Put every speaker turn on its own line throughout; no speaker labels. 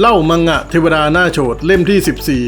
เล่ามังงะเทวดาหน้าโฉดเล่มที่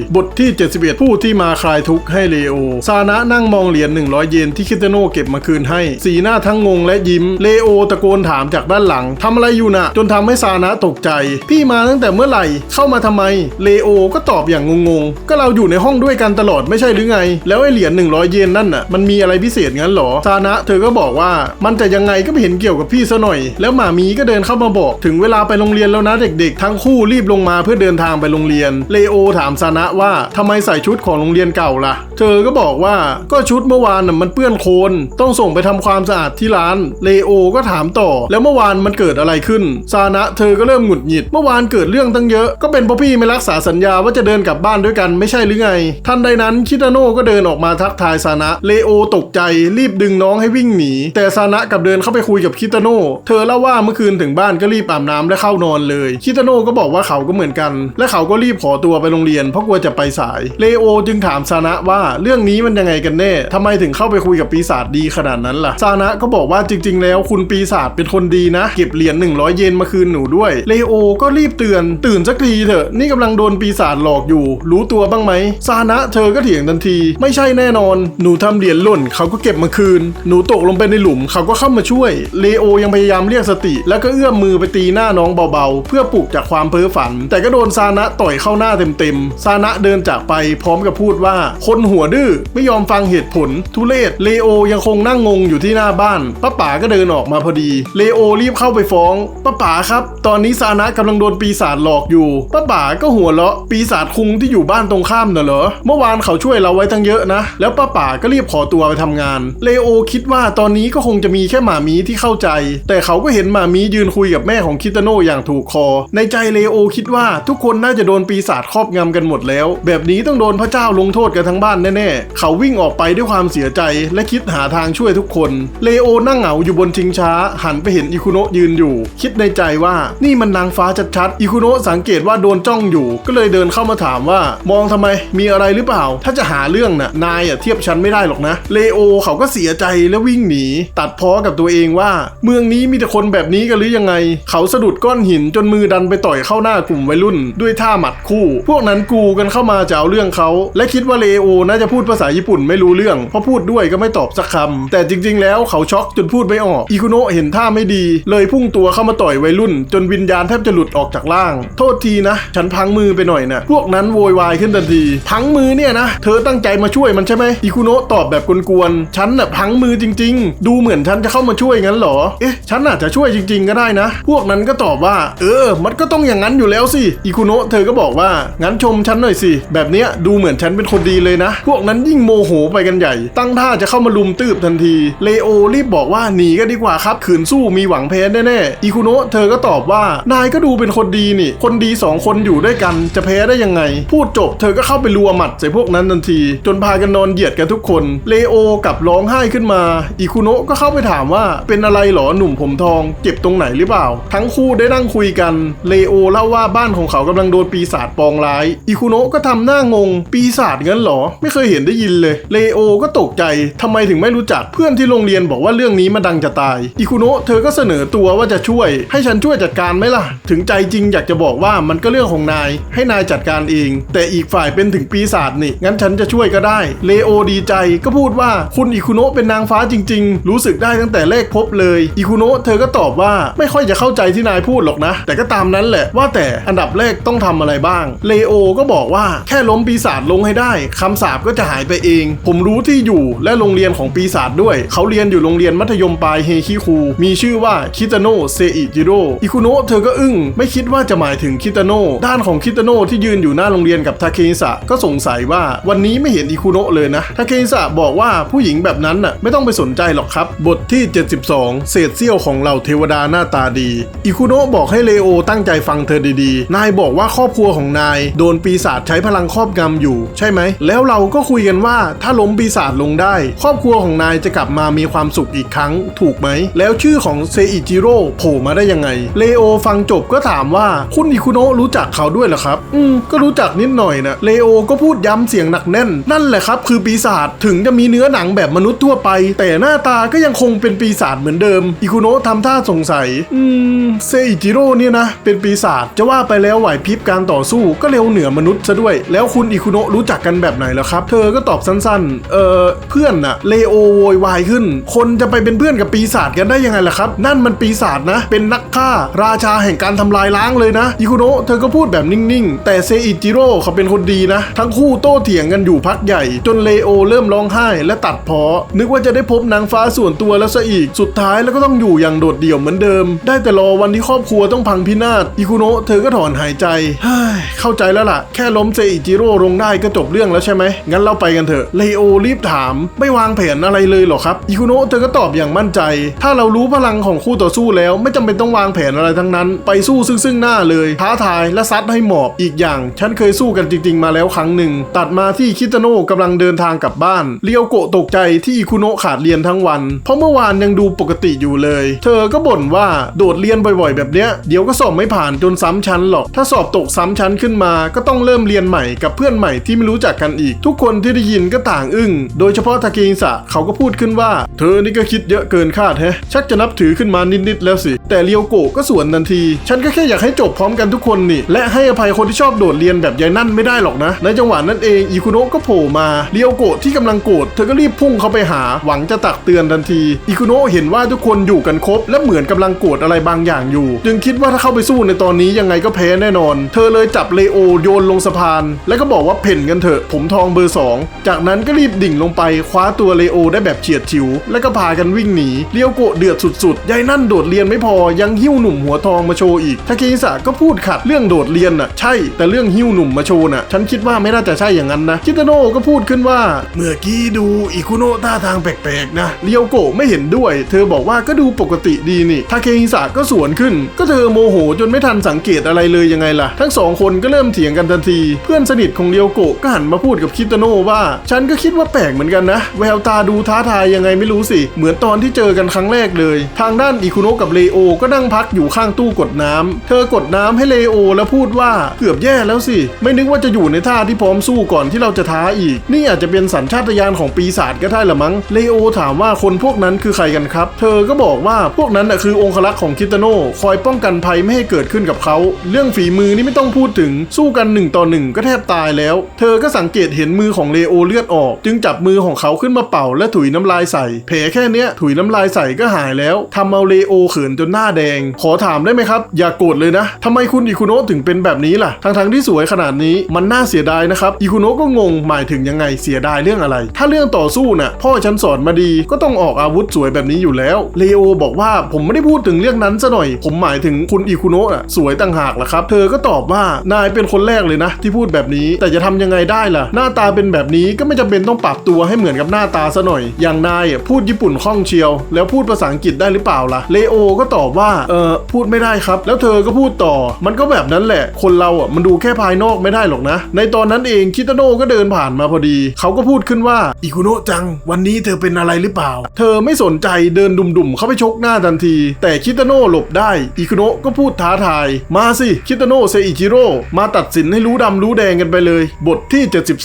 14 บทที่ 71 ผู้ที่มาคลายทุกข์ให้เลโอ ซานะนั่งมองเหรียญ100 เยนที่คิเตโนเก็บมาคืนให้ สีหน้าทั้งงงและยิ้ม เลโอตะโกนถามจากด้านหลังทำอะไรอยู่น่ะ จนทำให้ซานะตกใจ พี่มาตั้งแต่เมื่อไหร่ เข้ามาทำไม เลโอก็ตอบอย่างงงๆ ก็เราอยู่ในห้องด้วยกันตลอดไม่ใช่หรือไง แล้วไอ้เหรียญ100 เยนนั่นน่ะ มันมีอะไรพิเศษงั้นหรอ ซานะเธอก็บอกว่า มันจะยังไงก็ไม่เห็นเกี่ยวกับพี่ซะหน่อย แล้วหมามีก็เดินเข้ามาบอก ถึงเวลาไปโรงเรียนแล้วนะเด็ก ๆ ทั้งคู่รีบลงมาเพื่อเดินทางไปโรงเรียน เลโอถามซานะว่าทำไมใส่ชุดของโรงเรียนเก่าล่ะ เธอก็บอกว่าก็ชุดเมื่อวานน่ะมันเปื้อนโคลนต้องส่งไปทำความสะอาดที่ร้าน เลโอก็ถามต่อ แล้วเมื่อวานมันเกิดอะไรขึ้น ซานะเธอก็เริ่มหงุดหงิด เมื่อวานเกิดเรื่องตั้งเยอะ ก็เป็นเพราะพี่ไม่รักษาสัญญาว่าจะเดินกลับบ้านด้วยกันไม่ใช่หรือไง ทันใดนั้นคิตาโน่ก็เดินออกมาทักทายซานะ เลโอตกใจรีบดึงน้องให้วิ่งหนี แต่ซานะกลับเดินเข้าไปคุยกับคิตาโน่ เธอเล่าว่าเมื่อคืนถึงบ้านก็รีบอาบน้ำและเข้านอนเลย คิตาโน่ก็บอกว่าเขาก็เหมือนกัน และเขาก็รีบขอตัวไปโรงเรียนเพราะกลัวจะไปสาย เลโอจึงถามซานะว่าเรื่องนี้มันยังไงกันแน่ทำไมถึงเข้าไปคุยกับปีศาจดีขนาดนั้นล่ะ ซานะก็บอกว่าจริง ๆ แล้วคุณปีศาจเป็นคนดีนะ เก็บเหรียญ100 เยนมาคืนหนูด้วย เลโอก็รีบเตือน ตื่นสักทีเถอะ นี่กำลังโดนปีศาจหลอกอยู่ รู้ตัวบ้างไหม ซานะเธอก็เถียงทันที ไม่ใช่แน่นอน หนูทำเหรียญหล่น เขาก็เก็บมาคืน หนูตกลงไปในหลุม เขาก็เข้ามาช่วย เลโอยังพยายามเรียกสติ แล้วก็เอื้อมมือไปตีหน้าน้องเบาๆ เพื่อปลุกจากความเพ้อฝันแต่ก็โดนซานะต่อยเข้าหน้าเต็มๆ ซานะเดินจากไปพร้อมกับพูดว่า คนหัวดื้อไม่ยอมฟังเหตุผล ทุเลศเลโอยังคงนั่งงงอยู่ที่หน้าบ้านป้าป๋าก็เดินออกมาพอดี เลโอรีบเข้าไปฟ้องป้าป๋าครับ ตอนนี้ซานะกำลังโดนปีศาจหลอกอยู่ป้าป๋าก็หัวเราะปีศาจคุงที่อยู่บ้านตรงข้ามน่ะเหรอเมื่อวานเขาช่วยเราไว้ตั้งเยอะนะ แล้วป้าป๋าก็รีบขอตัวไปทำงาน เลโอคิดว่าตอนนี้ก็คงจะมีแค่หมามีที่เข้าใจ แต่เขาก็เห็นหมามียืนคุยกับแม่ของคิตาโนอย่างถูกคอ ในใจเลโอคิดดว่าทุกคนน่าจะโดนปีศาจครอบงำกันหมดแล้ว แบบนี้ต้องโดนพระเจ้าลงโทษกันทั้งบ้านแน่ๆ เขาวิ่งออกไปด้วยความเสียใจและคิดหาทางช่วยทุกคน เลโอนั่งเหงาอยู่บนชิงช้า หันไปเห็นอิคุโนะยืนอยู่ คิดในใจว่านี่มันนางฟ้าชัดๆ อิคุโนะสังเกตว่าโดนจ้องอยู่ ก็เลยเดินเข้ามาถามว่า มองทำไมมีอะไรหรือเปล่า ถ้าจะหาเรื่องน่ะนายอะเทียบฉันไม่ได้หรอกนะ เลโอเขาก็เสียใจและวิ่งหนี ตัดพ้อกับตัวเองว่า เมืองนี้มีแต่คนแบบนี้กันหรือยังไง เขาสะดุดก้อนหินจนมือดันไปต่อยเข้าหน้ากลุ่มวัยรุ่น ด้วยท่าหมัดคู่ พวกนั้นกูกันเข้ามาจะเอาเรื่องเขา และคิดว่าเลโอน่าจะพูดภาษาญี่ปุ่นไม่รู้เรื่อง เพราะพูดด้วยก็ไม่ตอบสักคำแต่จริง ๆ แล้วเขาช็อกจนพูดไม่ออกอิคุโนะเห็นท่าไม่ดี เลยพุ่งตัวเข้ามาต่อยวัยรุ่น จนวิญญาณแทบจะหลุดออกจากร่าง โทษทีนะ ฉันพังมือไปหน่อยนะพวกนั้นโวยวายขึ้นทันทีพังมือเนี่ยนะ เธอตั้งใจมาช่วยมันใช่ไหมอิคุโนะตอบแบบกวนๆฉันน่ะพังมือจริง ๆ ดูเหมือนฉันจะเข้ามาช่วยงั้นเหรอ เอ๊ะ ฉันอาจจะช่วยจริง ๆ ก็ได้นะ พวกนั้นก็ตอบว่า เออ มันก็ต้องอย่างนั้นอยู่แล้วแล้วสิอิคุโนะเธอก็บอกว่างั้นชมฉันหน่อยสิ แบบเนี้ยดูเหมือนฉันเป็นคนดีเลยนะ พวกนั้นยิ่งโมโหไปกันใหญ่ ตั้งท่าจะเข้ามาลุมตืบทันที เลโอรีบบอกว่าหนีก็ดีกว่าครับขืนสู้มีหวังแพ้แน่ๆอิคุโนะเธอก็ตอบว่านายก็ดูเป็นคนดีนี่ คนดีสองคนอยู่ด้วยกันจะแพ้ได้ยังไง พูดจบเธอก็เข้าไปรัวหมัดใส่พวกนั้นทันที จนพากันนอนเหยียดกันทุกคน เลโอกลับร้องไห้ขึ้นมาอิคุโนะก็เข้าไปถามว่าเป็นอะไรหรอหนุ่มผมทอง เจ็บตรงไหนหรือเปล่า ทั้งคู่ได้นั่งคุยกันเลโอเล่าว่าบ้านของเขากำลังโดนปีศาจปองร้าย อิคุโนะก็ทำหน้างง ปีศาจงั้นหรอ ไม่เคยเห็นได้ยินเลย เลโอก็ตกใจทำไมถึงไม่รู้จัก เพื่อนที่โรงเรียนบอกว่าเรื่องนี้มันดังจะตาย อิคุโนะเธอก็เสนอตัวว่าจะช่วย ให้ฉันช่วยจัดการไหมล่ะ ถึงใจจริงอยากจะบอกว่ามันก็เรื่องของนาย ให้นายจัดการเอง แต่อีกฝ่ายเป็นถึงปีศาจนี่ งั้นฉันจะช่วยก็ได้ เลโอดีใจก็พูดว่าคุณอิคุโนะเป็นนางฟ้าจริง ๆ รู้สึกได้ตั้งแต่แรกพบเลย อิคุโนะเธอก็ตอบว่าไม่ค่อยจะเข้าใจที่นายพูดหรอกนะ แต่ก็ตามนั้นแหละว่าแต่อันดับแรกต้องทำอะไรบ้าง เลโอก็บอกว่าแค่ล้มปีศาจลงให้ได้ คำสาปก็จะหายไปเอง ผมรู้ที่อยู่และโรงเรียนของปีศาจด้วย เขาเรียนอยู่โรงเรียนมัธยมปลายเฮคิคู มีชื่อว่าคิตาโนะเซอิจิโร่อิคุโนะเธอก็อึ้ง ไม่คิดว่าจะหมายถึงคิตาโนะด้านของคิตาโนะที่ยืนอยู่หน้าโรงเรียนกับทาเคฮิสะก็สงสัยว่าวันนี้ไม่เห็นอิคุโนะเลยนะทาเคฮิสะบอกว่าผู้หญิงแบบนั้นน่ะไม่ต้องไปสนใจหรอกครับ บทที่ 72 เศษเสี้ยวของเหล่าเทวดาหน้าตาดีอิคุโนะบอกให้เลโอตั้งใจฟังเธอดีนายบอกว่าครอบครัวของนาย โดนปีศาจใช้พลังครอบงำอยู่ ใช่ไหม แล้วเราก็คุยกันว่าถ้าล้มปีศาจลงได้ ครอบครัวของนายจะกลับมามีความสุขอีกครั้ง ถูกไหม แล้วชื่อของเซอิจิโร่โผล่มาได้ยังไง เลโอฟังจบก็ถามว่าคุณอิคุโนะรู้จักเขาด้วยเหรอครับ อืม ก็รู้จักนิดหน่อยนะเลโอก็พูดย้ำเสียงหนักแน่น นั่นแหละครับ คือปีศาจถึงจะมีเนื้อหนังแบบมนุษย์ทั่วไป แต่หน้าตาก็ยังคงเป็นปีศาจเหมือนเดิมอิคุโนะทำท่าสงสัย อืมเซอิจิโร่เนี่ยนะ เป็นปีศาจจะว่าไปแล้วไหวพริบการต่อสู้ก็เร็วเหนือมนุษย์ซะด้วย แล้วคุณอิคุโนะรู้จักกันแบบไหนแล้วครับ เธอก็ตอบสั้นๆ เออเพื่อนน่ะเลโอโวยวายขึ้น คนจะไปเป็นเพื่อนกับปีศาจกันได้ยังไงล่ะครับ นั่นมันปีศาจนะ เป็นนักฆ่า ราชาแห่งการทำลายล้างเลยนะอิคุโนะเธอก็พูดแบบนิ่งๆ แต่เซอิจิโร่เขาเป็นคนดีนะ ทั้งคู่โต้เถียงกันอยู่พักใหญ่ จนเลโอเริ่มร้องไห้และตัดเพอ นึกว่าจะได้พบนางฟ้าส่วนตัวแล้วซะอีก สุดท้ายแล้วก็ต้องอยู่อย่างโดดเดี่ยวเหมือนเดิม ได้แต่รอวันที่ครอบครัวต้องพังพินาศอิคุโนะเธอก็ถอนหายใจเฮ้ยเข้าใจแล้วล่ะ แค่ล้มเซอิจิโร่ลงได้ก็จบเรื่องแล้วใช่ไหม งั้นเราไปกันเถอะ เลโอรีบถาม ไม่วางแผนอะไรเลยเหรอครับ อิคุโนะเธอก็ตอบอย่างมั่นใจ ถ้าเรารู้พลังของคู่ต่อสู้แล้ว ไม่จำเป็นต้องวางแผนอะไรทั้งนั้น ไปสู้ซึ่งซึ่งหน้าเลย ท้าทายและซัดให้หมอบ อีกอย่าง ฉันเคยสู้กันจริง ๆ มาแล้วครั้งหนึ่ง ตัดมาที่คิตโนะกำลังเดินทางกลับบ้าน เรียวโกะตกใจที่อิคุโนะขาดเรียนทั้งวัน เพราะเมื่อวานยังดูปกติอยู่เลย เธอก็บ่นว่าโดดเรียนบ่อยๆ แบบเนี้ย เดี๋ยวก็สอบไม่ผ่านจนซ้ำชั้นหรอก ถ้าสอบตกซ้ำชั้นขึ้นมา ก็ต้องเริ่มเรียนใหม่กับเพื่อนใหม่ที่ไม่รู้จักกันอีก ทุกคนที่ได้ยินก็ต่างอึ้ง โดยเฉพาะทาเกอิสะเขาก็พูดขึ้นว่า เธอนี่ก็คิดเยอะเกินคาดแฮะ ชักจะนับถือขึ้นมานิดๆแล้วสิ แต่เรียวโกะก็สวนทันที ฉันก็แค่อยากให้จบพร้อมกันทุกคนนี่ และให้อภัยคนที่ชอบโดดเรียนแบบยายนั่นไม่ได้หรอกนะ ในจังหวะนั้นเองอิคุโนะก็โผล่มาเรียวโกะที่กำลังโกรธเธอก็รีบพุ่งเข้าไปหา หวังจะตักเตือนทันที อิคุโนะเห็นว่าทุกคนอยู่กันครบ และเหมือนกำลังโกรธอะไรบางอย่างอยู่ จึงคิดว่าถ้าเข้าไปสู้ในตอนนี้ยังไงก็แพ้แน่นอน เธอเลยจับเลโอโยนลงสะพาน แล้วก็บอกว่าเพ่นกันเถอะ ผมทองเบอร์สองจากนั้นก็รีบดิ่งลงไปคว้าตัวเลโอได้แบบเฉียดฉิว แล้วก็พากันวิ่งหนีเรียวโกะเดือดสุดๆยายนั่นโดดเรียนไม่พอยังหิ้วหนุ่มหัวทองมาโชว์อีกทาเคอิสะก็พูดขัดเรื่องโดดเรียนน่ะใช่ แต่เรื่องหิ้วหนุ่มมาโชว์น่ะฉันคิดว่าไม่น่าจะใช่อย่างนั้นนะคิตาโนะก็พูดขึ้นว่า เมื่อกี้ดูอิคุโนะท่าทางแปลกๆนะเรียวโกะไม่เห็นด้วย เธอบอกว่าก็ดูปกติดีนี่ทาเคฮิสะก็สวนขึ้น ก็เธอโมโหจนไม่ทันสังเกตอะไรเลยยังไงล่ะ ทั้งสองคนก็เริ่มเถียงกันทันที เพื่อนสนิทของเรียวโกะก็หันมาพูดกับคิตโนะว่า ฉันก็คิดว่าแปลกเหมือนกันนะ แววตาดูท้าทายยังไงไม่รู้สิ เหมือนตอนที่เจอกันครั้งแรกเลย ทางด้านอิคุโนะกับเลโอก็นั่งพักอยู่ข้างตู้กดน้ำเธอกดน้ำให้เลโอแล้วพูดว่าเกือบแย่แล้วสิ ไม่นึกว่าจะอยู่ในท่าที่พร้อมสู้ก่อนที่เราจะท้าอีก นี่อาจจะเป็นสัญชาตญาณของปีศาจก็ได้ละมั้ง เลโอถามว่าคนพวกนั้นคือใครกันครับ เธอก็บอกว่าพวกนั้นน่ะคือองครักษ์ของคิตโน่คอยป้องกันภัยไม่ให้เกิดขึ้นกับเขาเรื่องฝีมือนี่ไม่ต้องพูดถึงสู้กันหนึ่งต่อหนึ่งก็แทบตายแล้ว เธอก็สังเกตเห็นมือของเลโอเลือดออก จึงจับมือของเขาขึ้นมาเป่าและถุยน้ำลายใส่แผลแค่เนี้ยถุยน้ำลายใส่ก็หายแล้วทำเอาเลโอเขินจนหน้าแดง ขอถามได้ไหมครับ อย่าโกรธเลยนะทำไมคุณอิคุโนะถึงเป็นแบบนี้ล่ะทั้งๆที่สวยขนาดนี้มันน่าเสียดายนะครับอิคุโนะก็งงหมายถึงยังไงเสียดายเรื่องอะไร ถ้าเรื่องต่อสู้น่ะพ่อฉันสอนมาดีก็ต้องออกอาวุธสวยแบบนี้อยู่แล้วเลโอบอกว่าผมไม่ได้พูดถึงเรื่องนั้นซะหน่อย ผมหมายถึงคุณอิคุโนะอะสวยต่างหากล่ะครับ เธอก็ตอบว่านายเป็นคนแรกเลยนะ ที่พูดแบบนี้แต่จะทำยังไงได้ล่ะ หน้าตาเป็นแบบนี้ก็ไม่จำเป็นต้องปรับตัวให้เหมือนกับหน้าตาซะหน่อย อย่างนายอะพูดญี่ปุ่นคล่องเชียว แล้วพูดภาษาอังกฤษได้หรือเปล่าล่ะเลโอก็ตอบว่าเออพูดไม่ได้ครับ แล้วเธอก็พูดต่อ มันก็แบบนั้นแหละ คนเราอะมันดูแค่ภายนอกไม่ได้หรอกนะ ในตอนนั้นเองคิตาโน่ก็เดินผ่านมาพอดี เขาก็พูดขึ้นว่าอิคุโนะจัง วันนี้เธอเป็นอะไรหรือเปล่า เธอไม่สนใจเดินดุ่มๆเข้าไปชกหน้าทันที แต่คิตาโน่หลบได้อิคุโนะก็พูดท้าทายมาสิคิตาโนะเซอิจิโร่มาตัดสินให้รู้ดำรู้แดงกันไปเลย บทที่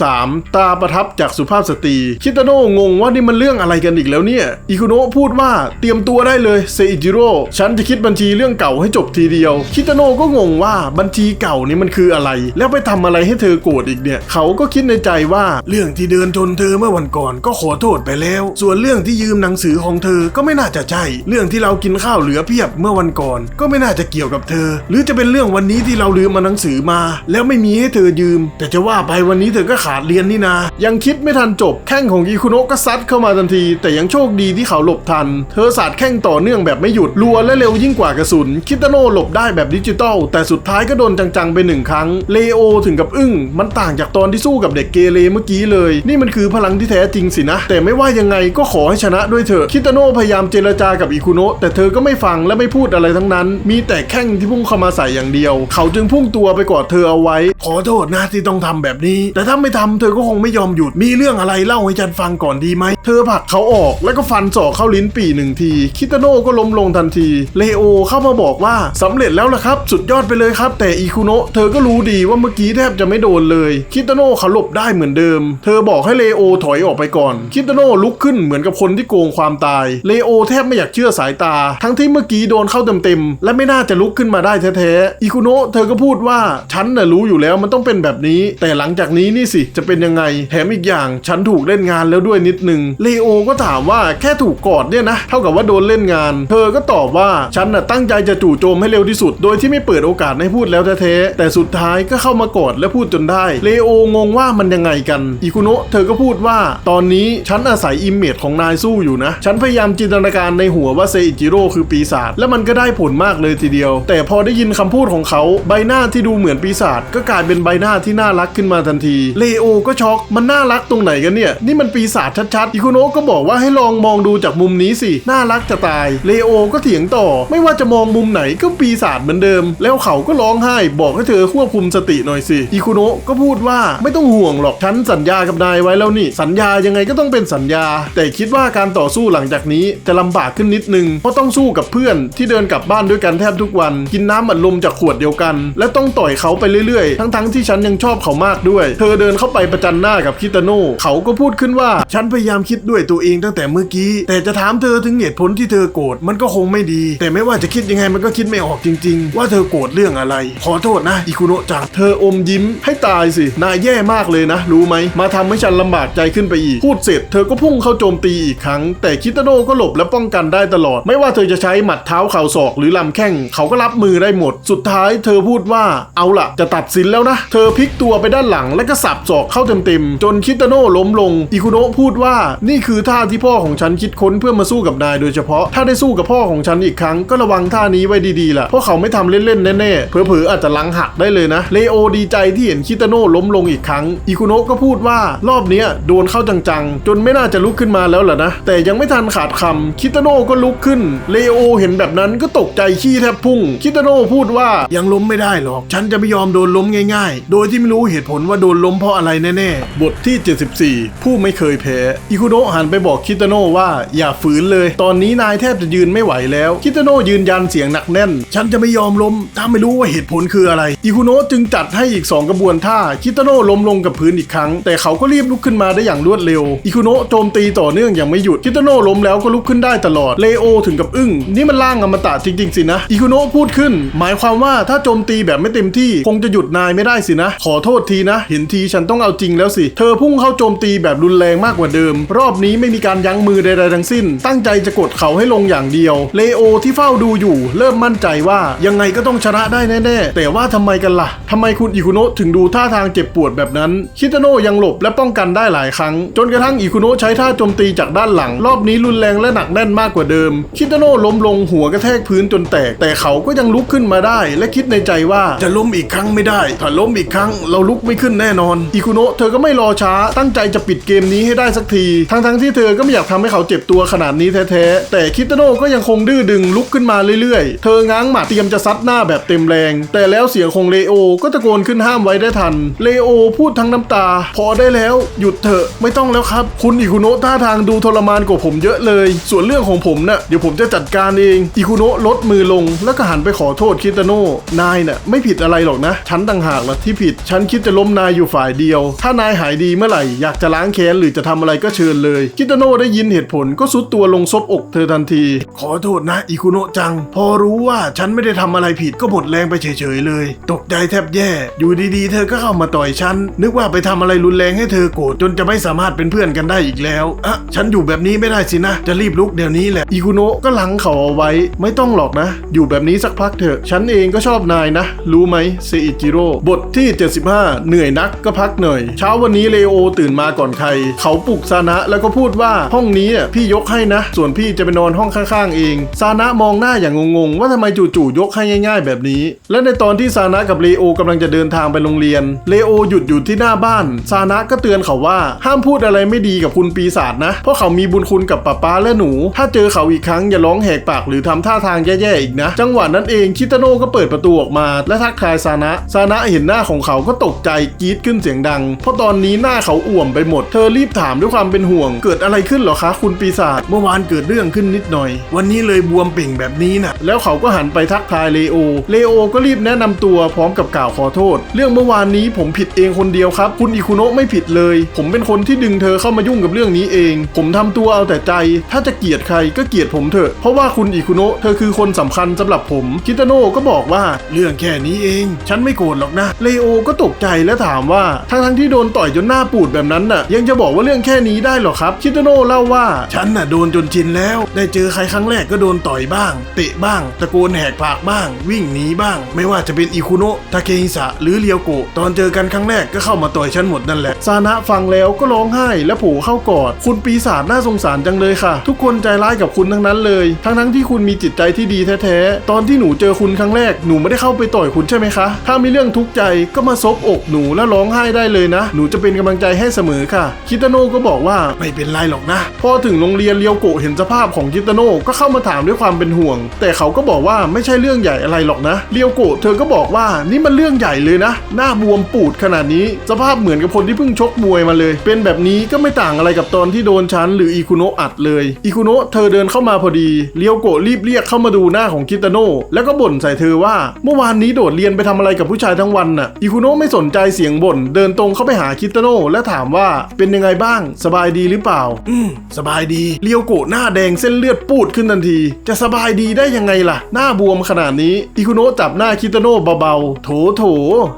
73 ตาประทับจากสุภาพสตรี คิตาโน่งงว่านี่มันเรื่องอะไรกันอีกแล้วเนี่ย อิคุโนะพูดว่าเตรียมตัวได้เลยเซอิจิโร่ฉันจะคิดบัญชีเรื่องเก่าให้จบทีเดียว คิตาโน่ก็งงว่าบัญชีเก่านี่มันคืออะไร แล้วไปทำอะไรให้เธอโกรธอีกเนี่ย เขาก็คิดในใจว่าเรื่องที่เดินชนเธอเมื่อวันก่อนก็ขอโทษไปแล้ว ส่วนเรื่องที่ยืมหนังสือของเธอก็ไม่น่าจะใช่ เรื่องที่เรากินข้าวเหลือเพียบเมื่อวันก่อน ก็ไม่น่าจะเกี่ยวกับเธอ หรือจะเป็นเรื่องวันนี้ที่เราลืมมาหนังสือมา แล้วไม่มีให้เธอยืม แต่จะว่าไปวันนี้เธอก็ขาดเรียนนี่นา ยังคิดไม่ทันจบ แข้งของอีคุโนะก็ซัดเข้ามาทันที แต่ยังโชคดีที่เขาหลบทัน เธอสาดแข้งต่อเนื่องแบบไม่หยุดรัวและเร็วยิ่งกว่ากระสุน คิตาโน่หลบได้แบบดิจิตอลแต่สุดท้ายก็โดนจังๆไปหนึ่งครั้ง เลโอถึงกับอึ้ง มันต่างจากตอนที่สู้กับเด็กเกเรเมื่อกี้เลย นี่มันคือพลังที่แท้จริงสินะ แต่ไม่ว่ายังไงก็ขอให้ชนะด้วยเถอะ คิตาโน่พยายามเจรจากับอิคุโนะแต่เธอก็ไม่ฟังและไม่พูดอะไรทั้งนั้น มีแต่แข้งที่พุ่งเข้ามาใส่อย่างเดียวเขาจึงพุ่งตัวไปกอดเธอเอาไว้ ขอโทษนะที่ต้องทำแบบนี้ แต่ถ้าไม่ทำเธอก็คงไม่ยอมหยุดมีเรื่องอะไรเล่าให้ฉันฟังก่อนดีไหม เธอผลักเขาออกแล้วก็ฟันศอกเข้าลิ้นปี่หนึ่งที คิตาโน่ก็ล้มลงทันที เลโอเข้ามาบอกว่าสำเร็จแล้วล่ะครับ สุดยอดไปเลยครับ แต่อิคุโนะเธอก็รู้ดีว่าเมื่อกี้แทบจะไม่โดนเลย คิตาโน่เขาหลบได้เหมือนเดิม เธอบอกให้เลโอถอยออกไปก่อน คิตาโน่ลุกขึ้นเหมือนกับคนที่โกงความตาย เลโอแทบไม่อยากเชื่อสายตา ทั้งที่เมื่อกี้โดนเข้าเต็มๆและไม่น่าจะลุกขึ้นมาได้แท้ๆอิคุโนะเธอก็พูดว่าฉันน่ะรู้อยู่แล้วมันต้องเป็นแบบนี้ แต่หลังจากนี้นี่สิจะเป็นยังไง แถมอีกอย่างฉันถูกเล่นงานแล้วด้วยนิดนึงเลโอก็ถามว่าแค่ถูกกอดเนี่ยนะเท่ากับว่าโดนเล่นงาน เธอก็ตอบว่าฉันน่ะตั้งใจจะจู่โจมให้เร็วที่สุด โดยที่ไม่เปิดโอกาสให้พูดแล้วแท้แต่สุดท้ายก็เข้ามากอดและพูดจนได้เลโองงว่ามันยังไงกันอิคุโนะเธอก็พูดว่าตอนนี้ฉันอาศัยอิมเมจของนายสู้อยู่นะ ฉันพยายามจินตนาการในหัวว่าเซอิจิโร่คือปีศาจและมันก็ได้ผลมากเลยทีเดียว แต่พอได้ยินคำพูดของเขาใบหน้าที่ดูเหมือนปีศาจก็กลายเป็นใบหน้าที่น่ารักขึ้นมาทันทีเลโอก็ช็อกมันน่ารักตรงไหนกันเนี่ย นี่มันปีศาจชัดๆอิคุโนะก็บอกว่าให้ลองมองดูจากมุมนี้สิน่ารักจะตายเลโอก็เถียงต่อ ไม่ว่าจะมองมุมไหนก็ปีศาจเหมือนเดิม แล้วเขาก็ร้องไห้บอกให้เธอควบคุมสติหน่อยสิอิคุโนะก็พูดว่าไม่ต้องห่วงหรอกฉันสัญญากับนายไว้แล้วนี่ สัญญายังไงก็ต้องเป็นสัญญา แต่คิดว่าการต่อสู้หลังจากนี้จะลำบากขึ้นนิดนึงเพราะต้องสู้กับเพื่อนที่เดินกลับบ้านด้วยกันแทบทุกวัน กินน้ำอัดลมจากขวดเดียวกัน และต้องต่อยเขาไปเรื่อยๆ ทั้งๆที่ฉันยังชอบเขามากด้วย เธอเดินเข้าไปประจันหน้ากับคิตาโน่เขาก็พูดขึ้นว่า ฉันพยายามคิดด้วยตัวเองตั้งแต่เมื่อกี้ แต่จะถามเธอถึงเหตุผลที่เธอโกรธมันก็คงไม่ดี แต่ไม่ว่าจะคิดยังไงมันก็คิดไม่ออกจริง ๆ ว่าเธอโกรธเรื่องอะไร ขอโทษนะอิคุโนะจังเธออมยิ้มให้ตายสินายแย่มากเลยนะ รู้ไหมมาทำให้ฉันลำบากใจขึ้นไปอีกพูดเสร็จ เธอก็พุ่งเข้าโจมตีอีกครั้ง แต่คิตาโน่ก็หลบและป้องกันได้ตลอด ไม่ว่าเธอจะใช้หมัดเท้าเข่าศอกหรือลำแข้งเขาก็รับมือได้หมดสุดท้ายเธอพูดว่าเอาล่ะจะตัดสินแล้วนะ เธอพลิกตัวไปด้านหลังและก็สับศอกเข้าเต็มๆ จนคิตาโน่ล้มลง อิคุโนะพูดว่านี่คือท่าที่พ่อของฉันคิดค้นเพื่อมาสู้กับนายโดยเฉพาะ ถ้าได้สู้กับพ่อของฉันอีกครั้งก็ระวังท่านี้ไว้ดีๆล่ะ เพราะเขาไม่ทำเล่นๆแน่ๆ เผลอๆอาจจะลังหักได้เลยนะ เลโอดีใจที่เห็นคิตาโน่ล้มลงอีกครั้ง อิคุโนะก็พูดว่ารอบนี้โดนเข้าจังๆ จนไม่น่าจะลุกขึ้นมาแล้วล่ะนะ แต่ยังไม่ทันขาดคำคิตาโน่ก็ลุกขึ้น เลโอเห็นแบบนั้นก็ตกใจขี้แทบพุ่ง คิตาโน่พูดว่ายังล้มไม่ได้หรอก ฉันจะไม่ยอมโดนล้มง่าย ๆ โดยที่ไม่รู้เหตุผลว่าโดนล้มเพราะอะไรแน่ๆ บทที่ 74 ผู้ไม่เคยแพ้อิคุโนะหันไปบอกคิตาโน่ว่าอย่าฝืนเลย ตอนนี้นายแทบจะยืนไม่ไหวแล้ว คิตาโน่ยืนยันเสียงหนักแน่น ฉันจะไม่ยอมล้ม ถ้าไม่รู้ว่าเหตุผลคืออะไรอิคุโนะจึงจัดให้อีก 2 กระบวนท่าคิตาโน่ล้มลงกับพื้นอีกครั้ง แต่เขาก็รีบลุกขึ้นมาได้อย่างรวดเร็วอิคุโนะโจมตีต่อเนื่องอย่างไม่หยุดคิตาโน่ล้มแล้วก็ลุกขึ้นได้ตลอดเลโอถึงกับอึ้งนี่มันล่างอมตะจริงๆสินะอิคุโนะพูดขึ้น หมายความว่าถ้าโจมตีแบบไม่เต็มที่คงจะหยุดนายไม่ได้สินะ ขอโทษทีนะ เห็นทีฉันต้องเอาจริงแล้วสิ เธอพุ่งเข้าโจมตีแบบรุนแรงมากกว่าเดิม รอบนี้ไม่มีการยั้งมือใดๆทั้งสิ้น ตั้งใจจะกดเขาให้ลงอย่างเดียว เลโอที่เฝ้าดูอยู่ เริ่มมั่นใจว่ายังไงก็ต้องชนะได้แน่ๆ แต่ว่าทำไมกันล่ะทำไมคุณอิคุโนะถึงดูท่าทางเจ็บปวดแบบนั้น คิตาโนะยังหลบและป้องกันได้หลายครั้ง จนกระทั่งอิคุโนะใช้ท่าโจมตีจากด้านหลัง รอบนี้รุนแรงและหนักแน่นมากกว่าเดิม คิตาโนะล้มลงหัวกระแทกพื้นจนแตก แต่เขาก็ยังลุกขึ้นมาได้และคิดในใจว่าจะล้มอีกครั้งไม่ได้ ถ้าล้มอีกครั้งเราลุกไม่ขึ้นแน่นอน อิคุโนะเธอก็ไม่รอช้าตั้งใจจะปิดเกมนี้ให้ได้สักที ทั้งๆที่เธอก็ไม่อยากทำให้เขาเจ็บตัวขนาดนี้แท้ๆ แต่คิตาโนะก็ยังคงดื้อดึงลุกขึ้นมาเรื่อยๆ เธอง้างหมัดเตรียมจะซัดหน้าแบบเต็มแรง แต่แล้วเสียงของเลโอก็ตะโกนขึ้นห้ามไว้ได้ทัน เลโอพูดทั้งน้ำตา พอได้แล้วหยุดเถอะไม่ต้องแล้วครับ คุณอิคุโนะท่าทางดูทรมานกว่าผมเยอะเลย ส่วนเรื่องของผมน่ะเดี๋ยวผมจะจัดการเองอิคุโนะลดมือลงแล้วก็หันไปขอโทษคิตาโนะนายเน่ะไม่ผิดอะไรหรอกนะ ฉันต่างหากละที่ผิด ฉันคิดจะล้มนายอยู่ฝ่ายเดียว ถ้านายหายดีเมื่อไหร่ อยากจะล้างแค้นหรือจะทำอะไรก็เชิญเลย คิตาโนะได้ยินเหตุผลก็ซุดตัวลงซบอกเธอทันที ขอโทษนะ อิคุโนะจัง พอรู้ว่าฉันไม่ได้ทำอะไรผิดก็หมดแรงไปเฉยๆเลย ตกใจแทบแย่ อยู่ดีๆ เธอก็เข้ามาต่อยฉัน นึกว่าไปทำอะไรรุนแรงให้เธอโกรธจนจะไม่สามารถเป็นเพื่อนกันได้อีกแล้วอะฉันอยู่แบบนี้ไม่ได้สินะ จะรีบลุกเดี๋ยวนี้แหละ อิคุโนะก็หลังเขาเอาไว้ ไม่ต้องหรอกนะ อยู่แบบนี้สักพักเถอะ ฉันเองก็ชอบนายนะ รู้ไหมเซอิจิโร่บทที่ 75 เหนื่อยนักก็พักหน่อย เช้าวันนี้เลโอตื่นมาก่อนใคร เขาปลุกซานะแล้วก็พูดว่าห้องนี้อะพี่ยกให้นะ ส่วนพี่จะไปนอนห้องข้างๆเองซานะมองหน้าอย่างงงๆ ว่าทำไมจู่ๆยกให้ง่าย ๆ แบบนี้ และในตอนที่ซานะกับเลโอกำลังจะเดินทางไปโรงเรียนเลโอหยุดอยู่ที่หน้าบ้านซานะก็เตือนเขาว่าห้ามพูดอะไรไม่ดีกับคุณปีศาจนะ เพราะเขามีบุญคุณกับป้าป้าและหนู ถ้าเจอเขาอีกครั้งอย่าร้องแหกปากหรือทำท่าทางแย่ๆอีกนะ จังหวะนั้นเองคิตาโน่ก็เปิดประตูออกมาและทักทายซานะซานะเห็นหน้าของเขาก็ตกใจกรี๊ดขึ้นเสียงดัง เพราะตอนนี้หน้าเขาอ่วมไปหมด เธอรีบถามด้วยความเป็นห่วง เกิดอะไรขึ้นหรอคะคุณปีศาจเมื่อวานเกิดเรื่องขึ้นนิดหน่อย วันนี้เลยบวมเป่งแบบนี้นะแล้วเขาก็หันไปทักทายเลโอเลโอก็รีบแนะนำตัวพร้อมกับกล่าวขอโทษ เรื่องเมื่อวานนี้ผมผิดเองคนเดียวครับ คุณอิคุโนะไม่ผิดเลย ผมเป็นคนที่ดึงเธอเข้ามายุ่งกับเรื่องนี้เอง ผมทำตัวเอาแต่ใจ ถ้าจะเกลียดใครก็เกลียดผมเถอะเพราะว่าคุณอิคุโนะเธอคือคนสำคัญสำหรับผมคิตาโนก็บอกว่าเรื่องแค่นี้เอง ฉันไม่โกรธหรอกนะ เลโอก็ตกใจและถามว่าทั้งทั้งที่โดนต่อยจนหน้าปูดแบบนั้นน่ะ ยังจะบอกว่าเรื่องแค่นี้ได้หรอครับคิโตโน่เล่าว่าฉันน่ะโดนจนชินแล้ว ได้เจอใครครั้งแรกก็โดนต่อยบ้าง เตะบ้าง ตะโกนแหกปากบ้าง วิ่งหนีบ้าง ไม่ว่าจะเป็นอิคุโนะทาเคฮิสะหรือเรียวโกะตอนเจอกันครั้งแรกก็เข้ามาต่อยฉันหมดนั่นแหละซานะฟังแล้วก็ร้องไห้และโผล่เข้ากอด คุณปีศาจน่าสงสารจังเลยค่ะ ทุกคนใจร้ายกับคุณทั้งนั้นเลย ทั้งทั้งที่คุณมีจิตใจที่ดีแท้ๆตอนที่หนูเจอคุณครั้งแรกหนูไม่ได้เข้าไปต่อยคุณใช่ไหมคะ ถ้ามีเรื่องทุกข์ใจก็มาซบอกหนูแล้วร้องไห้ได้เลยนะ หนูจะเป็นกำลังใจให้เสมอค่ะ คิตาโน่ก็บอกว่าไม่เป็นไรหรอกนะ พอถึงโรงเรียนเลียวโกะเห็นสภาพของคิตาโน่ก็เข้ามาถามด้วยความเป็นห่วง แต่เขาก็บอกว่าไม่ใช่เรื่องใหญ่อะไรหรอกนะ เลียวโกะเธอก็บอกว่านี่มันเรื่องใหญ่เลยนะ หน้าบวมปูดขนาดนี้ สภาพเหมือนกับคนที่เพิ่งชกมวยมาเลย เป็นแบบนี้ก็ไม่ต่างอะไรกับตอนที่โดนฉันหรืออีคุโนะอัดเลย อีคุโนะเธอเดินเข้ามาพอดี เลียวโกะรีบเรียกเข้ามาดูหน้าของคิตาโน่แล้วก็บ่นใส่เธอว่าเมื่อวานนี้โดดเรียนไปทำอะไรกับผู้ชายทั้งวันน่ะอีคุโนะไม่สนใจเสียงบ่นเดินตรงเข้าไปหาคิตาโน่และถามว่าเป็นยังไงบ้าง สบายดีหรือเปล่า อืมสบายดีเลียวโกะหน้าแดงเส้นเลือดปูดขึ้นทันที จะสบายดีได้ยังไงล่ะ หน้าบวมขนาดนี้อีคุโนะจับหน้าคิตาโน่เบาๆโถโถ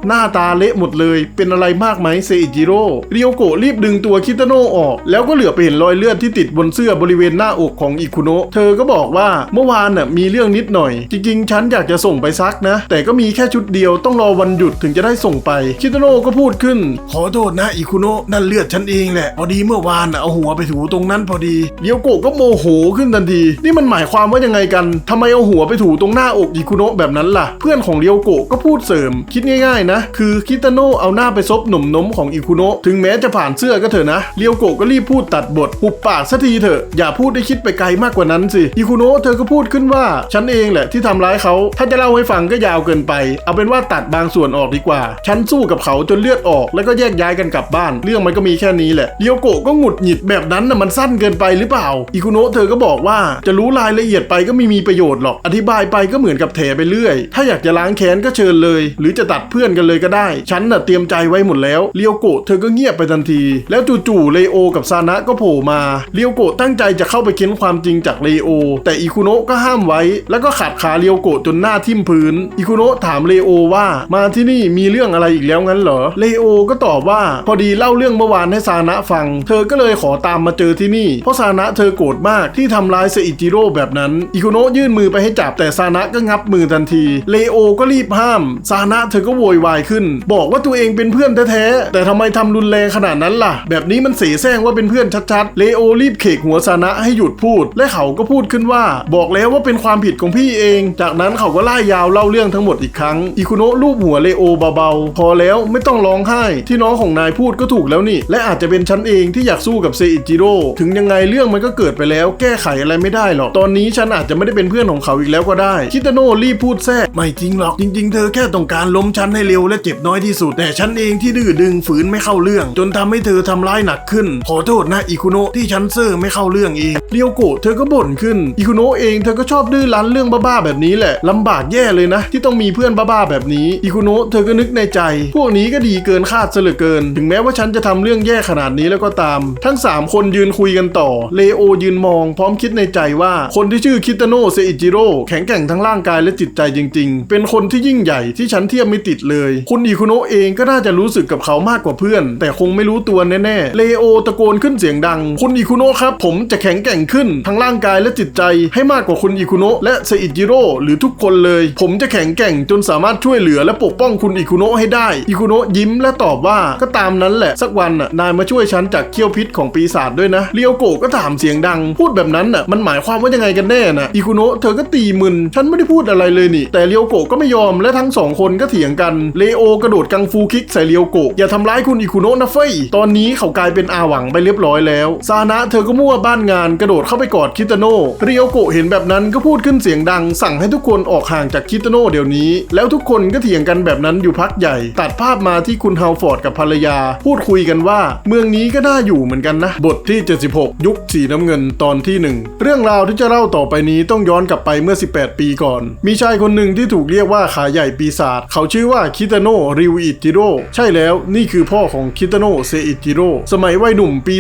หน้าตาเละหมดเลย เป็นอะไรมากไหมเซอิจิโร่เรียวโกะรีบดึงตัวคิตาโน่ออก แล้วก็เหลือไปเห็นรอยเลือดที่ติดบนเสื้อบริเวณหน้าอกของอิคุโนะเธอก็บอกว่าเมื่อวานน่ะมีเรื่องนิดหน่อย จริงๆ ฉันอยากจะส่งไปซักนะ แต่ก็มีแค่ชุดเดียวต้องรอวันหยุดถึงจะได้ส่งไป คิตาโน่ก็พูดขึ้น ขอโทษนะอิคุโนะนั่นเลือดฉันเองแหละ พอดีเมื่อวานน่ะเอาหัวไปถูตรงนั้นพอดีเรียวโกะก็โมโหขึ้นทันที นี่มันหมายความว่ายังไงกันทำไมเอาหัวไปถูตรงหน้าอกอิคุโนะแบบนั้นล่ะ เพื่อนของเรียวโกะก็พูดเสริม คิดง่ายๆนะ คือคิตาโน่เอาหน้าไปซบหนุ่มนมของอิคุโนะถึงแม้จะผ่านเสื้อก็เถอะนะเรียวโกะก็รีบพูดตัดบทหุบปากสักทีเถอะอย่าพูดได้คิดไปไกลมากกว่านั้นสิอิคุโนะเธอก็พูดขึ้นว่าฉันเองแหละที่ทำร้ายเขาถ้าจะเล่าให้ฟังก็ยาวเกินไป เอาเป็นว่าตัดบางส่วนออกดีกว่า ฉันสู้กับเขาจนเลือดออก แล้วก็แยกย้ายกันกลับบ้าน เรื่องมันก็มีแค่นี้แหละเรียวโกะก็หงุดหงิดแบบนั้นน่ะมันสั้นเกินไปหรือเปล่าอิคุโนะเธอก็บอกว่าจะรู้รายละเอียดไปก็ไม่มีประโยชน์หรอก อธิบายไปก็เหมือนกับแถไปเรื่อย ถ้าอยากจะล้างแค้นก็เชิญเลย หรือจะตัดเพื่อนกันเลยก็ได้ ฉันน่ะเตรียมใจไว้หมดแล้วเรียวโกะเธอก็เงียบไปทันที แล้วจู่ๆเลโอกับซานะก็โผล่มาเรียวโกะตั้งใจจะเข้าไปเค้นความจริงจากเลโอ แต่อิคุโนะก็ห้ามไว้ แล้วก็ขัดขาเรียวโกะจนหน้าทิ่มพื้นอิคุโนะถามเลโอว่า มาที่นี่มีเรื่องอะไรอีกแล้วงั้นเหรอเลโอก็ตอบว่าพอดีเล่าเรื่องเมื่อวานให้ซานะฟัง เธอก็เลยขอตามมาเจอที่นี่ เพราะซานะเธอโกรธมากที่ทำร้ายเซอิจิโร่แบบนั้นอิคุโนะยื่นมือไปให้จับแต่ซานะก็งับมือทันทีเลโอก็รีบห้ามซานะเธอก็โวยวายขึ้น บอกว่าตัวเองเป็นเพื่อนแท้ๆแต่ทำไมทำรุนแรงขนาดนั้นล่ะ แบบนี้มันเสแสร้งว่าเป็นเพื่อนชัดๆเลโอรีบเขกหัวซานะให้หยุดพูด และเขาก็พูดขึ้นว่า บอกแล้วว่าเป็นความผิดของพี่เอง จากนั้นเขาก็ไล่ยาวเล่าเรื่องทั้งหมดอีกครั้งอิคุโนะลูบหัวเลโอเบาๆ พอแล้วไม่ต้องร้องไห้ ที่น้องของนายพูดก็ถูกแล้วนี่ และอาจจะเป็นฉันเองที่อยากสู้กับเซอิจิโร่ถึงยังไงเรื่องมันก็เกิดไปแล้ว แก้ไขอะไรไม่ได้หรอก ตอนนี้ฉันอาจจะไม่ได้เป็นเพื่อนของเขาอีกแล้วก็ได้ คิตาโน่รีบพูดแทรกไม่จริงหรอกจริง ๆ เธอแค่ต้องการล้มฉันให้เร็วและเจ็บน้อยที่สุด แต่ฉันเองที่ดื้อดึงฝืนไม่เข้าเรื่อง จนทำให้เธอทำร้ายหนักขึ้น ขอโทษนะอิคุโนะที่ฉันเซอร์ไม่เข้าเรื่องเองเรียวโกะเธอก็บ่นขึ้นอิคุโนะเองเธอก็ชอบดื้อรั้นเรื่องบ้าๆแบบนี้แหละลำบากแย่เลยนะ ที่ต้องมีเพื่อนบ้าๆแบบนี้อิคุโนะเธอก็นึกในใจ พวกนี้ก็ดีเกินคาดซะเหลือเกิน ถึงแม้ว่าฉันจะทำเรื่องแย่ขนาดนี้แล้วก็ตาม ทั้ง 3 คนยืนคุยกันต่อเลโอยืนมอง พร้อมคิดในใจว่าคนที่ชื่อคิตาโนะเซอิจิโร่แข็งแกร่งทั้งร่างกายและจิตใจจริง ๆ เป็นคนที่ยิ่งใหญ่ที่ฉันเทียบไม่ติดเลย คุณอิคุโนะเองก็น่าจะรู้สึกกับเขามากกว่าเพื่อน แต่คงไม่รู้ตัวแน่ๆเลโอตะโกนขึ้นเสียงดัง คุณอิคุโนะครับ ผมจะแข็งแกร่งขึ้นทั้งร่างกายและจิตใจให้มากกว่าคุณอิคุโนะและเซอิจิโร่หรือทุกคนเลยผมจะแข็งแกร่งจนสามารถช่วยเหลือและปกป้องคุณอิคุโนะให้ได้ อิคุโนะยิ้มและตอบว่าก็ตามนั้นแหละสักวันน่ะนายมาช่วยฉันจากเขี้ยวพิษของปีศาจด้วยนะเรียวโกะก็ถามเสียงดัง พูดแบบนั้นน่ะมันหมายความว่ายังไงกันแน่น่ะอิคุโนะเธอก็ตีมึนฉันไม่ได้พูดอะไรเลยนี่ แต่เรียวโกะก็ไม่ยอมและทั้งสองคนก็เถียงกันเลโอกระโดดกังฟูคิกใส่เรียวโกะอย่าทำร้ายคุณอิคุโนะนะเฟ้ยตอนนี้เขากลายเป็นอาหวังไปเรียบร้อยแล้วซานะเธอก็มั่วบ้านงานกระโดดเข้าไปกอดคิตาโนะเรียวโกะเห็นแบบนั้นก็พูดขึ้นเสียงดัง สั่งให้ทุกคนออกห่างจากคิตาโนะเดี๋ยวนี้ แล้วทุกคนก็เถียงกันแบบนั้นอยู่พักใหญ่ ตัดภาพมาที่คุณเฮาฟอร์ดกับภรรยา พูดคุยกันว่า เมืองนี้ก็น่าอยู่เหมือนกันนะ บทที่ 76 ยุคสีน้ำเงินตอนที่หนึ่งเรื่องราวที่จะเล่าต่อไปนี้ต้องย้อนกลับไปเมื่อ 18 ปีก่อน มีชายคนหนึ่งที่ถูกเรียกว่าขาใหญ่ปีศาจเขาชื่อว่าคิตาโนะริวอิจิโร่ใช่แล้วนี่คือพ่อของคิตาโนะเซอิจิโร่สมัยวัยหนุ่มปี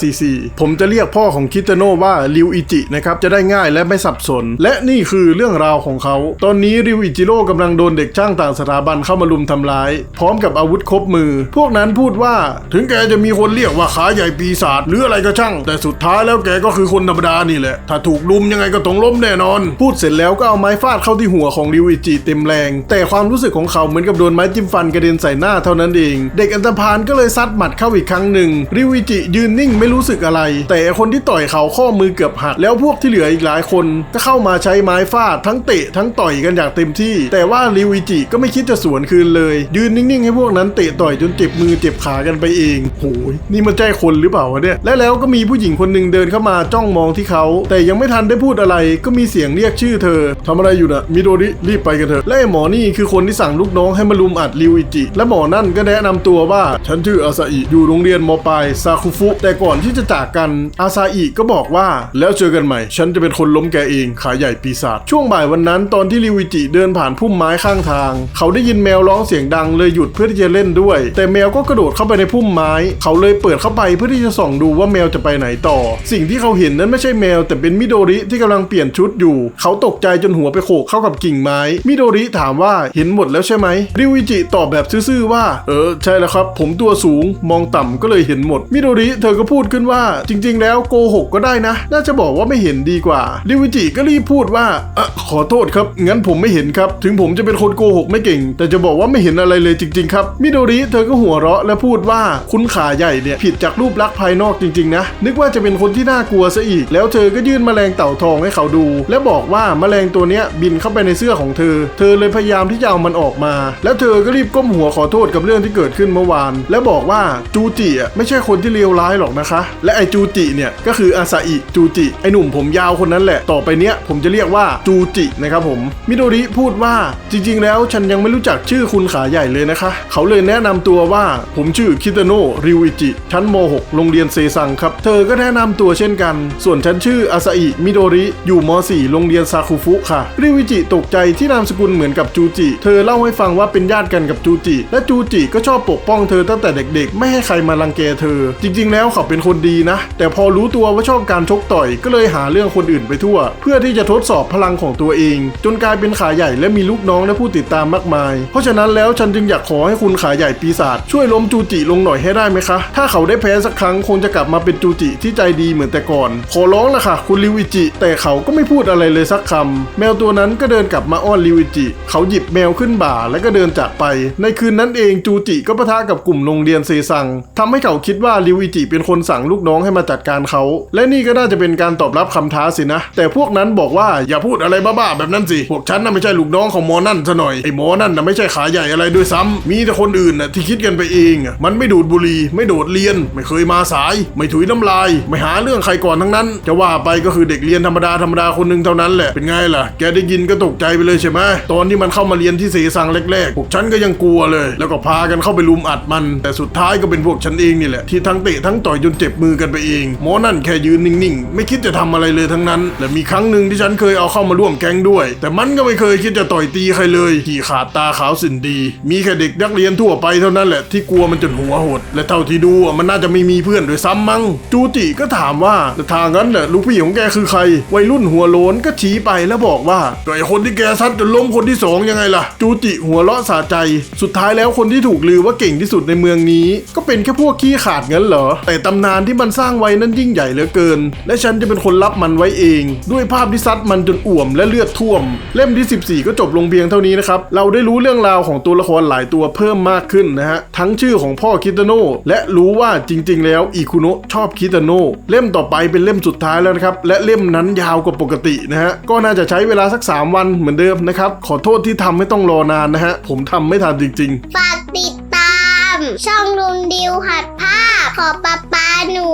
2544 ผมจะเรียกพ่อของคิตาโนะว่าริวอิจินะครับจะได้ง่ายและไม่สับสน และนี่คือเรื่องราวของเขาตอนนี้ริวอิจิโร่กำลังโดนเด็กช่างต่างสถาบันเข้ามาลุมทำร้าย พร้อมกับอาวุธครบมือ พวกนั้นพูดว่า ถึงแกจะมีคนเรียกว่าขาใหญ่ปีศาจหรืออะไรก็ช่าง แต่สุดท้ายแล้วแกก็คือคนธรรมดานี่แหละ ถ้าถูกลุมยังไงก็ต้องล้มแน่นอน พูดเสร็จแล้วก็เอาไม้ฟาดเข้าที่หัวของริวอิจิเต็มแรง แต่ความรู้สึกของเขาเหมือนกับโดนไม้จิ้มฟันกระเด็นใส่หน้าเท่านั้นเอง เด็กอันธพาลก็เลยซัดหมัดเข้าอีกครั้งหนึ่งริวอิจิยืนนิ่งไม่รู้สึกอะไร แต่คนที่ต่อยเขาข้อมือเกือบหักแล้วพวกที่เหลืออีกหลายคนก็เข้ามาใช้ไม้ฟาดทั้งเตะทั้งต่อยกันอย่างเต็มที่ แต่ว่าริวอิจิก็ไม่คิดจะสวนคืนเลย ยืนนิ่งๆ ให้พวกนั้นเตะต่อยจนเจ็บมือเจ็บขากันไปเองโหยนี่มันใจคนหรือเปล่าวะเนี่ยและแล้วก็มีผู้หญิงคนหนึ่งเดินเข้ามาจ้องมองที่เขา แต่ยังไม่ทันได้พูดอะไรก็มีเสียงเรียกชื่อเธอทำอะไรอยู่นะมิโดริรีบไปกันเถอะและหมอนี่คือคนที่สั่งลูกน้องให้มาลุมอัดริวอิจิ และหมอนั่นก็แนะนำตัวว่าฉันชื่ออาซาอิอยู่โรงเรียนมปลายซาคุฟุแต่ก่อนที่จะจากกันอาซาอิก็บอกว่า แล้วเจอกันใหม่ ฉันจะเป็นคนล้มแกเองขาใหญ่ปีศาจช่วงบ่ายวันนั้นตอนที่ริวอิจิเดินผ่านพุ่มไม้ข้างทาง เขาได้ยินแมวร้องเสียงดังเลยหยุดเพื่อที่จะเล่นด้วย แต่แมวก็กระโดดเข้าไปในพุ่มไม้ เขาเลยเปิดเข้าไปเพื่อที่จะส่องดูว่าแมวจะไปไหนต่อ สิ่งที่เขาเห็นนั้นไม่ใช่แมว แต่เป็นมิโดริที่กำลังเปลี่ยนชุดอยู่ เขาตกใจจนหัวไปโขกเข้ากับกิ่งไม้ มิโดริถามว่าเห็นหมดแล้วใช่ไหมริวอิจิตอบแบบซื่อๆว่า เออใช่แล้วครับ ผมตัวสูงมองต่ำก็เลยเห็นหมด มิโดริเธอก็พูดขึ้นว่า จริง ๆ แล้วโกหกก็ได้นะ น่าจะบอกว่าไม่เห็นดีกว่าริวอิจิก็รีบพูดว่าเออขอโทษครับงั้นผมไม่เห็นครับ ถึงผมจะเป็นคนโกหกไม่เก่ง แต่จะบอกว่าไม่เห็นอะไรเลยจริง ๆ ครับ มิโดริเธอก็หัวเราะและพูดว่าคุณขาใหญ่เนี่ยผิดจากรูปลักษณ์ภายนอกจริง ๆ นะ นึกว่าจะเป็นคนที่น่ากลัวซะอีก แล้วเธอก็ยื่นแมลงเต่าทองให้เขาดู และบอกว่าแมลงตัวเนี้ยบินเข้าไปในเสื้อของเธอ เธอเลยพยายามที่จะเอามันออกมา แล้วเธอก็รีบก้มหัวขอโทษกับเรื่องที่เกิดขึ้นเมื่อวาน และบอกว่าจูจิอะไม่ใช่คนที่เลวร้ายหรอกนะคะ และไอจูจิเนี่ยก็คืออาซาอิจูจิไอหนุ่มผมยาวคนนั้นแหละต่อไปเนี้ยผมจะเรียกว่าจูจินะครับผมมิโดโริพูดว่าจริงๆ แล้วฉันยังไม่รู้จักชื่อคุณขาใหญ่เลยนะคะ เขาเลยแนะนำตัวว่าผมชื่อคิตาโนะริวอิจิ ชั้นม .6 โรงเรียนเซซังครับ เธอก็แนะนำตัวเช่นกัน ส่วนฉันชื่ออาซาอิมิโดริ อยู่ม .4 โรงเรียนซาคุฟุค่ะ ริวอิจิตกใจที่นามสกุลเหมือนกับจูจิ เธอเล่าให้ฟังว่าเป็นญาติกันกับจูจิ และจูจิก็ชอบปกป้องเธอตั้งแต่เด็กๆ ไม่ให้ใครมารังแกเธอ จริง ๆ แล้วเขาเป็นคนดีนะ แต่พอรู้ตัวว่าชอบการชกต่อยก็เลยหาเรื่องคนอื่นไปทั่ว เพื่อที่จะทดสอบพลังของตัวเอง จนกลายเป็น็นขาใหญ่และมีลูกน้องและผู้ติดตามมากมาย เพราะฉะนั้นแล้วฉันจึงอยากขอให้คุณขาใหญ่ปีศาจช่วยล้มจูจิลงหน่อยให้ได้ไหมคะ ถ้าเขาได้แพ้สักครั้งคงจะกลับมาเป็นจูจิที่ใจดีเหมือนแต่ก่อน ขอร้องละค่ะ คุณริวอิจิ แต่เขาก็ไม่พูดอะไรเลยสักคำแมวตัวนั้นก็เดินกลับมาอ้อนริวอิจิ เขาหยิบแมวขึ้นบ่าแล้วก็เดินจากไป ในคืนนั้นเองจูจิก็ปะทะกับกลุ่มโรงเรียนเซซังทำให้เขาคิดว่าริวอิจิเป็นคนสั่งลูกน้องให้มาจัดการเขา และนี่ก็น่าจะเป็นการตอบรับคำท้าสินะ แต่พวกนั้นบอกว่าอย่าพูดอะไรบ้าๆแบบนั้นสิพวกฉันน่ะไม่ใช่ลูกน้องของหมอนั่นซะหน่อยไอ้หมอนั่นน่ะไม่ใช่ขาใหญ่อะไรด้วยซ้ำมีแต่คนอื่นน่ะที่คิดกันไปเองอะมันไม่ดูดบุหรี่ไม่โดดเรียน ไม่เคยมาสาย ไม่ถุยน้ำลาย ไม่หาเรื่องใครก่อนทั้งนั้น จะว่าไปก็คือเด็กเรียนธรรมดาธรรมดาคนหนึ่งเท่านั้นแหละเป็นไงล่ะ แกได้ยินก็ตกใจไปเลยใช่ไหมตอนที่มันเข้ามาเรียนที่เสสังแรกๆพวกฉันก็ยังกลัวเลย แล้วก็พากันเข้าไปลุมอัดมัน แต่สุดท้ายก็เป็นพวกฉันเองนี่แหละที่ทั้งเตะทั้งต่อยจนเจ็บมือกันไปเองหมอนั่นแค่ยืนนิ่งๆ ไม่คิดจะทำอะไรเลยทั้งนั้น และมีครั้งหนึ่งที่ฉันเคยเอาเข้ามาร่วมแก๊งด้วย แต่มันก็ไม่เคยคิดจะต่อยตีใครเลยขี่ขาดตาขาวสินดี มีแค่เด็กนักเรียนทั่วไปเท่านั้นแหละที่กลัวมันจนหัวหด และเท่าที่ดูมันน่าจะไม่มีเพื่อนด้วยซ้ำมั้งจูจิก็ถามว่าแต่ทางนั้นน่ะลูกพี่ของแกคือใคร วัยรุ่นหัวโลนก็ชี้ไปแล้วบอกว่าก็ไอคนที่แกซัดจนล้มคนที่สองยังไงล่ะ จูจิหัวเราะสะใจ สุดท้ายแล้วคนที่ถูกลือว่าเก่งที่สุดในเมืองนี้ ก็เป็นแค่พวกขี้ขาดงั้นเหรอ แต่ตำนานที่มันสร้างไว้นั้นยิ่งใหญ่เหลือเกิน และฉันจะเป็นคนรับมันไว้เอง ด้วยภาพที่ซัดมันจนอ่วมและเลือดท่วม เล่มที่ 14 ก็จบลงเพียงเท่านี้นะครับ เราได้รู้เรื่องราวของตัวละครหลายตัวเพิ่มมากขึ้นนะฮะ ทั้งชื่อของพ่อคิตาโนะและรู้ว่าจริง ๆ แล้วอิคุโนะชอบคิตาโนะเล่มต่อไปเป็นเล่มสุดท้ายแล้วนะครับ และเล่มนั้นยาวกว่าปกตินะฮะ ก็น่าจะใช้เวลาสัก 3 วันเหมือนเดิมนะครับ ขอโทษที่ทำให้ต้องรอนานนะฮะ ผมทำไม่ทันจริง ๆ
ฝากติดตาม ช่องลุงดิวหัดภาพ ขอปะปาหนู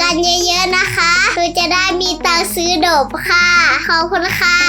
กันเยอะๆนะคะเพื่อจะได้มีตังค์ซื้อดบค่ะ ขอบคุณค่ะ